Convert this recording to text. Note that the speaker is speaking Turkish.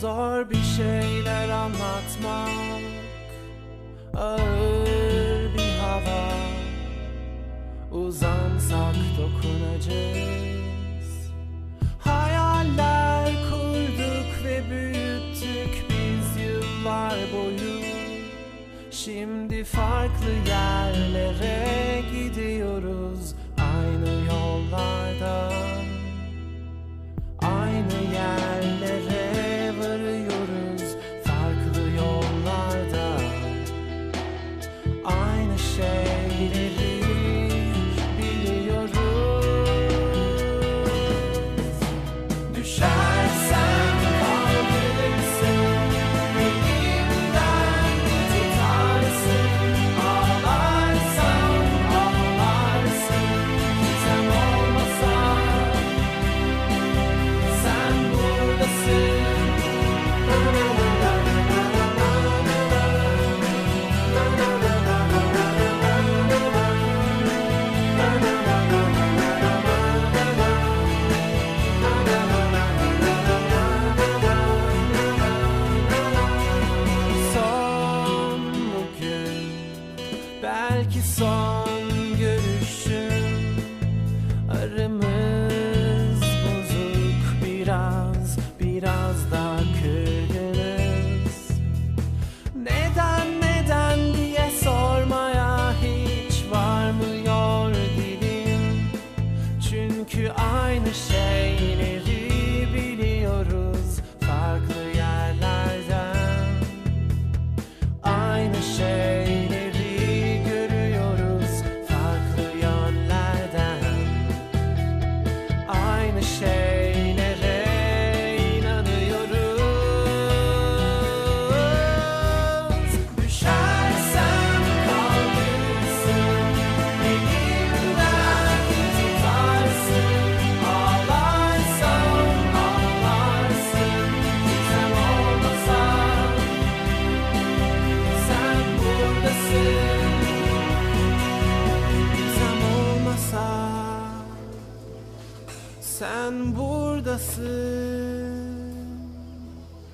zor bir şeyler anlatmak ağır. yıllar boyu. Şimdi farklı yerlere gidiyoruz Aynı yollardan Aynı yerlere varıyoruz Farklı yollarda. Aynı şeyleri biliyoruz. Düşersen song. sen buradasın.